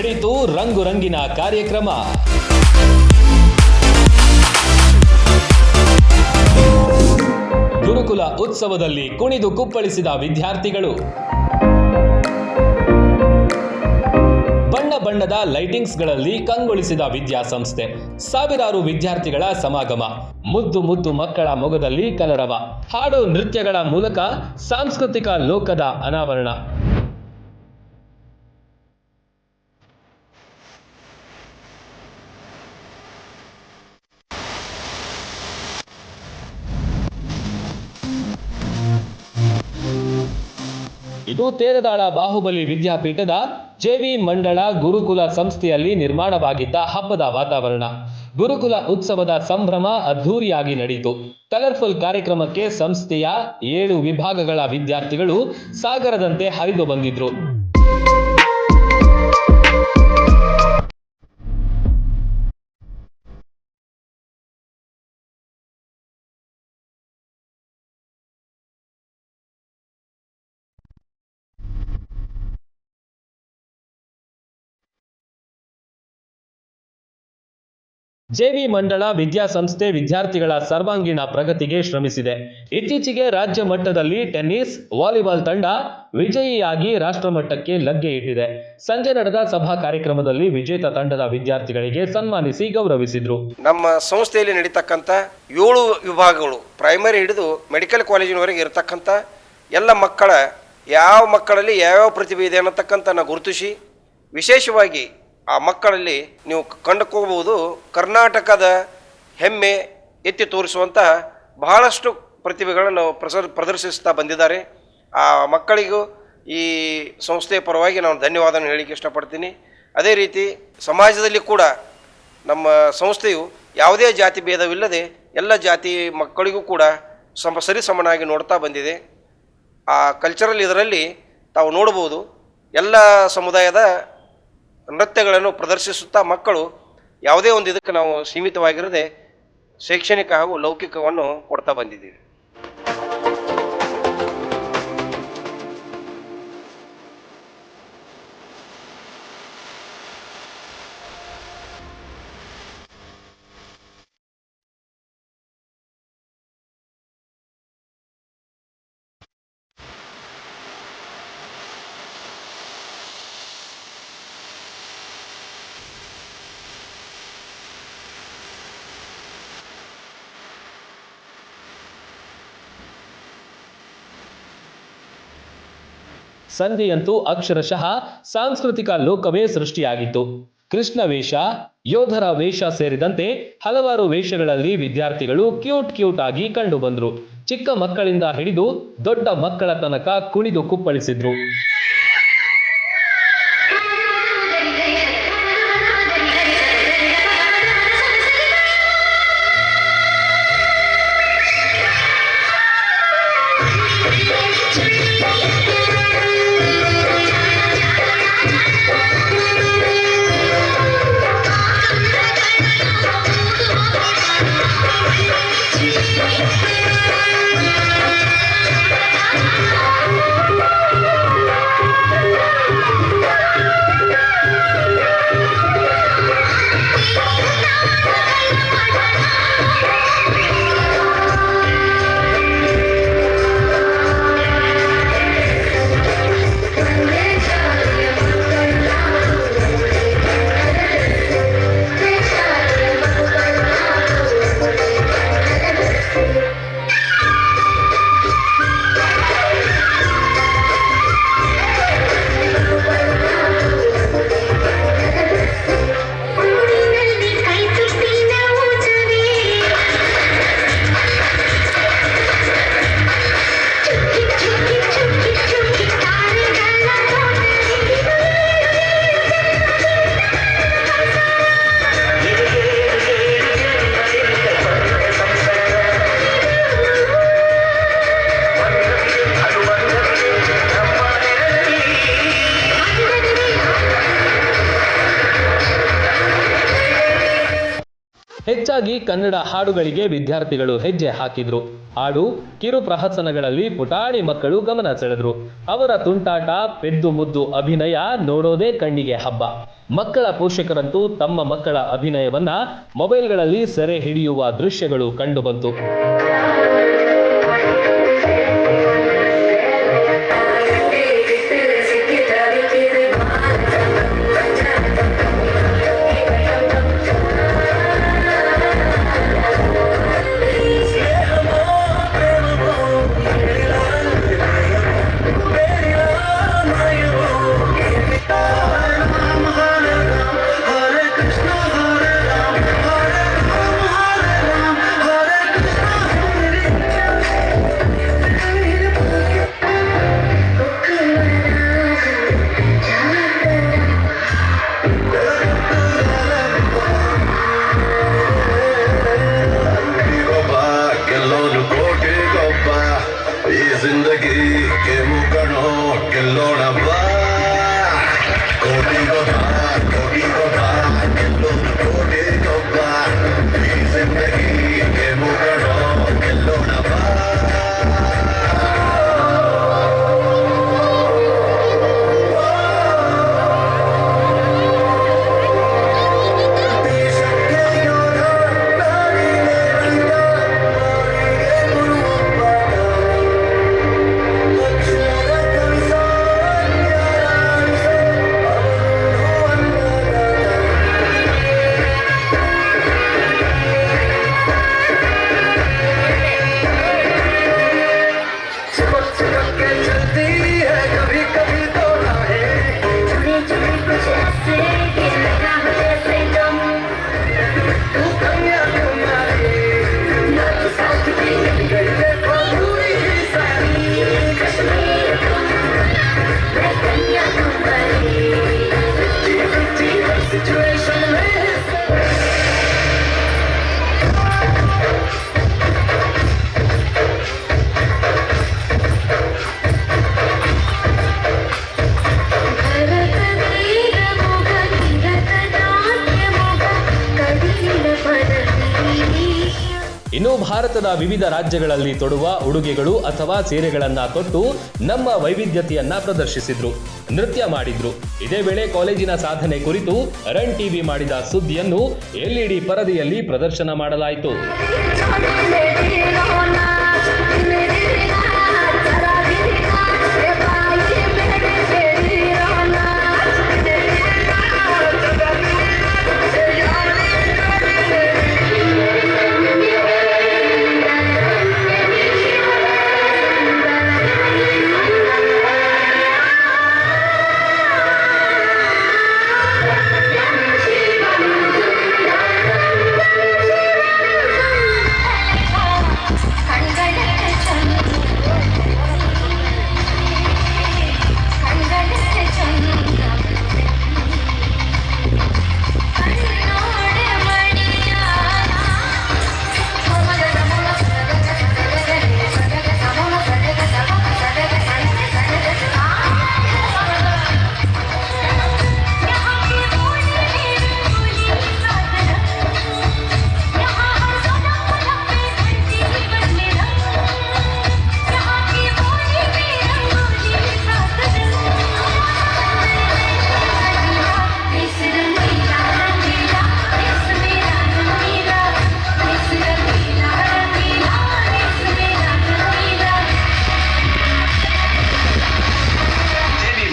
ನಡೆಯಿತು ರಂಗು ರಂಗಿನ ಕಾರ್ಯಕ್ರಮ. ಗುರುಕುಲ ಉತ್ಸವದಲ್ಲಿ ಕುಣಿದು ಕುಪ್ಪಳಿಸಿದ ವಿದ್ಯಾರ್ಥಿಗಳು. ಬಣ್ಣ ಬಣ್ಣದ ಲೈಟಿಂಗ್ಸ್ಗಳಲ್ಲಿ ಕಂಗೊಳಿಸಿದ ವಿದ್ಯಾಸಂಸ್ಥೆ. ಸಾವಿರಾರು ವಿದ್ಯಾರ್ಥಿಗಳ ಸಮಾಗಮ. ಮುದ್ದು ಮುದ್ದು ಮಕ್ಕಳ ಮೊಗದಲ್ಲಿ ಕಲರವ. ಹಾಡು ನೃತ್ಯಗಳ ಮೂಲಕ ಸಾಂಸ್ಕೃತಿಕ ಲೋಕದ ಅನಾವರಣ. ಇದು ತೇರದಾಳ ಬಾಹುಬಲಿ ವಿದ್ಯಾಪೀಠದ ಜೆವಿ ಮಂಡಳ ಗುರುಕುಲ ಸಂಸ್ಥೆಯಲ್ಲಿ ನಿರ್ಮಾಣವಾಗಿದ್ದ ಹಬ್ಬದ ವಾತಾವರಣ. ಗುರುಕುಲ ಉತ್ಸವದ ಸಂಭ್ರಮ ಅದ್ಧೂರಿಯಾಗಿ ನಡೆಯಿತು. ಕಲರ್ಫುಲ್ ಕಾರ್ಯಕ್ರಮಕ್ಕೆ ಸಂಸ್ಥೆಯ ಏಳು ವಿಭಾಗಗಳ ವಿದ್ಯಾರ್ಥಿಗಳು ಸಾಗರದಂತೆ ಹರಿದು ಬಂದಿದ್ರು. ಜೆವಿ ಮಂಡಳ ವಿದ್ಯಾಸಂಸ್ಥೆ ವಿದ್ಯಾರ್ಥಿಗಳ ಸರ್ವಾಂಗೀಣ ಪ್ರಗತಿಗೆ ಶ್ರಮಿಸಿದೆ. ಇತ್ತೀಚೆಗೆ ರಾಜ್ಯ ಮಟ್ಟದಲ್ಲಿ ಟೆನ್ನಿಸ್, ವಾಲಿಬಾಲ್ ತಂಡ ವಿಜಯಿಯಾಗಿ ರಾಷ್ಟ್ರಮಟ್ಟಕ್ಕೆ ಲಗ್ಗೆ ಇಟ್ಟಿದೆ. ಸಂಜೆ ನಡೆದ ಸಭಾ ಕಾರ್ಯಕ್ರಮದಲ್ಲಿ ವಿಜೇತ ತಂಡದ ವಿದ್ಯಾರ್ಥಿಗಳಿಗೆ ಸನ್ಮಾನಿಸಿ ಗೌರವಿಸಿದ್ರು. ನಮ್ಮ ಸಂಸ್ಥೆಯಲ್ಲಿ ನಡೀತಕ್ಕಂಥ ಏಳು ವಿಭಾಗಗಳು ಪ್ರೈಮರಿ ಹಿಡಿದು ಮೆಡಿಕಲ್ ಕಾಲೇಜಿನವರೆಗೆ ಇರತಕ್ಕಂಥ ಎಲ್ಲ ಮಕ್ಕಳ, ಯಾವ ಮಕ್ಕಳಲ್ಲಿ ಯಾವ್ಯಾವ ಪ್ರತಿಭೆ ಇದೆ ಅನ್ನತಕ್ಕಂಥ ಗುರುತಿಸಿ, ವಿಶೇಷವಾಗಿ ಆ ಮಕ್ಕಳಲ್ಲಿ ನೀವು ಕಂಡುಕೋಬಹುದು ಕರ್ನಾಟಕದ ಹೆಮ್ಮೆ ಎತ್ತಿ ತೋರಿಸುವಂಥ ಬಹಳಷ್ಟು ಪ್ರತಿಭೆಗಳನ್ನು ಪ್ರಸರ್ ಪ್ರದರ್ಶಿಸ್ತಾ ಬಂದಿದ್ದಾರೆ. ಆ ಮಕ್ಕಳಿಗೂ ಈ ಸಂಸ್ಥೆಯ ಪರವಾಗಿ ನಾನು ಧನ್ಯವಾದ ಹೇಳಿಕ್ಕೆ ಇಷ್ಟಪಡ್ತೀನಿ. ಅದೇ ರೀತಿ ಸಮಾಜದಲ್ಲಿ ಕೂಡ ನಮ್ಮ ಸಂಸ್ಥೆಯು ಯಾವುದೇ ಜಾತಿ ಭೇದವಿಲ್ಲದೆ ಎಲ್ಲ ಜಾತಿ ಮಕ್ಕಳಿಗೂ ಕೂಡ ಸಮ ಸರಿ ಸಮನಾಗಿ ನೋಡ್ತಾ ಬಂದಿದೆ. ಆ ಕಲ್ಚರಲ್ ಇದರಲ್ಲಿ ತಾವು ನೋಡ್ಬೋದು ಎಲ್ಲ ಸಮುದಾಯದ ನೃತ್ಯಗಳನ್ನು ಪ್ರದರ್ಶಿಸುತ್ತಾ ಮಕ್ಕಳು ಯಾವುದೇ ಒಂದು ಇದಕ್ಕೆ ನಾವು ಸೀಮಿತವಾಗಿರದೆ ಶೈಕ್ಷಣಿಕ ಹಾಗೂ ಲೌಕಿಕವನ್ನು ಕೊಡ್ತಾ ಬಂದಿದ್ದೀವಿ. ಸಂಧಿಯಂತೂ ಅಕ್ಷರಶಃ ಸಾಂಸ್ಕೃತಿಕ ಲೋಕವೇ ಸೃಷ್ಟಿಯಾಗಿತ್ತು. ಕೃಷ್ಣ ವೇಷ, ಯೋಧರ ವೇಷ ಸೇರಿದಂತೆ ಹಲವಾರು ವೇಷಗಳಲ್ಲಿ ವಿದ್ಯಾರ್ಥಿಗಳು ಕ್ಯೂಟ್ ಕ್ಯೂಟ್ ಆಗಿ ಕಂಡು ಬಂದ್ರು. ಚಿಕ್ಕ ಮಕ್ಕಳಿಂದ ಹಿಡಿದು ದೊಡ್ಡ ಮಕ್ಕಳ ತನಕ ಕುಣಿದು ಕುಪ್ಪಳಿಸಿದ್ರು. ಹೆಚ್ಚಾಗಿ ಕನ್ನಡ ಹಾಡುಗಳಿಗೆ ವಿದ್ಯಾರ್ಥಿಗಳು ಹೆಜ್ಜೆ ಹಾಕಿದ್ರು. ಹಾಡು, ಕಿರು ಪ್ರಹಸನಗಳಲ್ಲಿ ಪುಟಾಣಿ ಮಕ್ಕಳು ಗಮನ ಸೆಳೆದ್ರು. ಅವರ ತುಂಟಾಟ, ಪೆದ್ದು ಮುದ್ದು ಅಭಿನಯ ನೋಡೋದೇ ಕಣ್ಣಿಗೆ ಹಬ್ಬ. ಮಕ್ಕಳ ಪೋಷಕರಂತೂ ತಮ್ಮ ಮಕ್ಕಳ ಅಭಿನಯವನ್ನ ಮೊಬೈಲ್ಗಳಲ್ಲಿ ಸೆರೆ ಹಿಡಿಯುವ ದೃಶ್ಯಗಳು ಕಂಡುಬಂತು. ಭಾರತದ ವಿವಿಧ ರಾಜ್ಯಗಳಲ್ಲಿ ತೊಡುವ ಉಡುಗೆಗಳು ಅಥವಾ ಸೀರೆಗಳನ್ನ ತೊಟ್ಟು ನಮ್ಮ ವೈವಿಧ್ಯತೆಯನ್ನ ಪ್ರದರ್ಶಿಸಿದ್ರು, ನೃತ್ಯ ಮಾಡಿದ್ರು. ಇದೇ ವೇಳೆ ಕಾಲೇಜಿನ ಸಾಧನೆ ಕುರಿತು ರನ್ ಟಿವಿ ಮಾಡಿದ ಸುದ್ದಿಯನ್ನು ಎಲ್ಇಡಿ ಪರದೆಯಲ್ಲಿ ಪ್ರದರ್ಶನ ಮಾಡಲಾಯಿತು.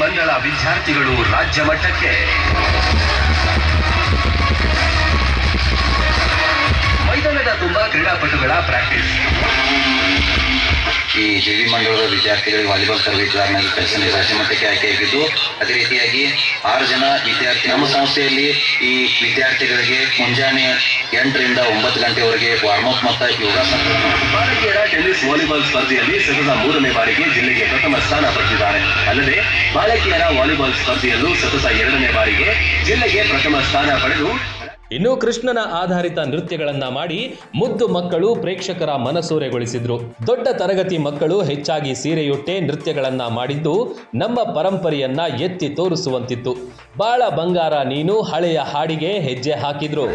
ಮಂಡಳ ವಿದ್ಯಾರ್ಥಿಗಳು ರಾಜ್ಯ ಮಟ್ಟಕ್ಕೆ. ಮೈದಾನದ ತುಂಬಾ ಕ್ರೀಡಾಪಟುಗಳ ಪ್ರಾಕ್ಟೀಸ್ ಈ ದೇವಿ ಮಂಡಳದ ವಿದ್ಯಾರ್ಥಿಗಳಿಗೆ ವಾಲಿಬಾಲ್ ತರಬೇತುದಾರನಾಗಿ ಕೆಲಸ ರಾಜ್ಯ ಮಟ್ಟಕ್ಕೆ ಆಯ್ಕೆಯಾಗಿದ್ದು ಅದೇ ರೀತಿಯಾಗಿ ಆರು ಜನ ವಿದ್ಯಾರ್ಥಿ ನಮ್ಮ ಸಂಸ್ಥೆಯಲ್ಲಿ ಈ ವಿದ್ಯಾರ್ಥಿಗಳಿಗೆ ಮುಂಜಾನೆ ಎಂಟರಿಂದ ಒಂಬತ್ತು ಗಂಟೆವರೆಗೆ ವಾರ್ಮಪ್ ಮತ್ತು ಯೋಗಾಸನ. ಬಾಲಕಿಯರ ಟೆನ್ನಿಸ್ ವಾಲಿಬಾಲ್ ಸ್ಪರ್ಧೆಯಲ್ಲಿ ಸತತ ಮೂರನೇ ಬಾರಿಗೆ ಜಿಲ್ಲೆಗೆ ಪ್ರಥಮ ಸ್ಥಾನ ಪಡೆದಿದ್ದಾರೆ. ಅಲ್ಲದೆ, ಬಾಲಕಿಯರ ವಾಲಿಬಾಲ್ ಸ್ಪರ್ಧೆಯಲ್ಲೂ ಸತತ ಎರಡನೇ ಬಾರಿಗೆ ಜಿಲ್ಲೆಗೆ ಪ್ರಥಮ ಸ್ಥಾನ ಪಡೆದು ಇನ್ನು ಕೃಷ್ಣನ ಆಧಾರಿತ ನೃತ್ಯಗಳನ್ನ ಮಾಡಿ ಮುದ್ದು ಮಕ್ಕಳು ಪ್ರೇಕ್ಷಕರ ಮನಸೂರೆಗೊಳಿಸಿದ್ರು. ದೊಡ್ಡ ತರಗತಿ ಮಕ್ಕಳು ಹೆಚ್ಚಾಗಿ ಸೀರೆಯುಟ್ಟೆ ನೃತ್ಯಗಳನ್ನ ಮಾಡಿದ್ದು ನಮ್ಮ ಪರಂಪರೆಯನ್ನ ಎತ್ತಿ ತೋರಿಸುವಂತಿತ್ತು. ಬಾಳ ಬಂಗಾರ ನೀನು ಹಳೆಯ ಹಾಡಿಗೆ ಹೆಜ್ಜೆ ಹಾಕಿದ್ರು.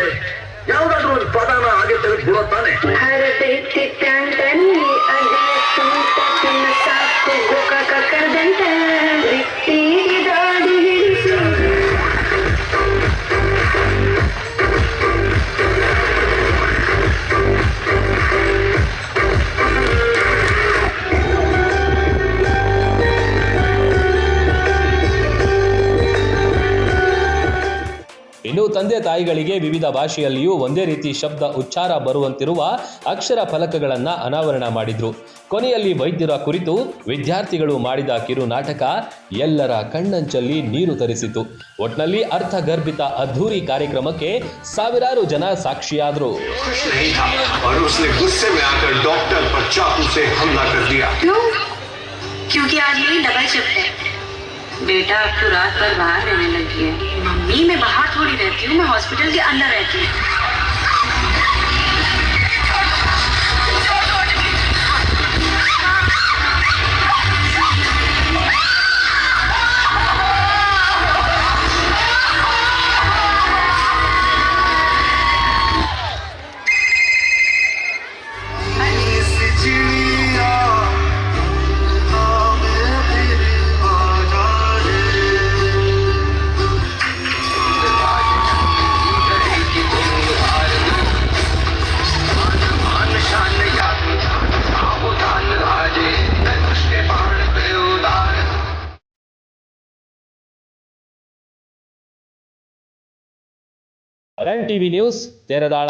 ನಿದ್ದೆ ಗೊತ್ತಾಯ್ತೆ ಯಾವ್ದಾದ್ರು ಒಂದು ಪದನ ಹಾಗೆ ತೆಗೆದು ಬಿಡೋ ತಾನೆ ಹರದೈತಿ ಪ್ಯಾಂಟಲ್ಲಿ ಅದೇ ಸೂಟ ತಿನ್ನ ಸಾಕು ಗೋಕಾಕ ಕರೆದಂತ ಇನ್ನು ತಂದೆ ತಾಯಿಗಳಿಗೆ ವಿವಿಧ ಭಾಷೆಯಲ್ಲಿಯೂ ಒಂದೇ ರೀತಿ ಶಬ್ದ ಉಚ್ಚಾರ ಬರುವಂತಿರುವ ಅಕ್ಷರ ಫಲಕಗಳನ್ನು ಅನಾವರಣ ಮಾಡಿದ್ರು. ಕೊನೆಯಲ್ಲಿ ವೈದ್ಯರ ಕುರಿತು ವಿದ್ಯಾರ್ಥಿಗಳು ಮಾಡಿದ ಕಿರು ನಾಟಕ ಎಲ್ಲರ ಕಣ್ಣಂಚಲ್ಲಿ ನೀರು ತರಿಸಿತು. ಒಟ್ನಲ್ಲಿ ಅರ್ಥಗರ್ಭಿತ ಅದ್ಧೂರಿ ಕಾರ್ಯಕ್ರಮಕ್ಕೆ ಸಾವಿರಾರು ಜನ ಸಾಕ್ಷಿಯಾದರು. बेटा, अब तो रात भर बाहर रहने लगी है। मम्मी, मैं बाहर थोड़ी रहती हूँ, मैं हॉस्पिटल के अंदर रहती हूँ। Run TV news ತೆರೆದಾಳ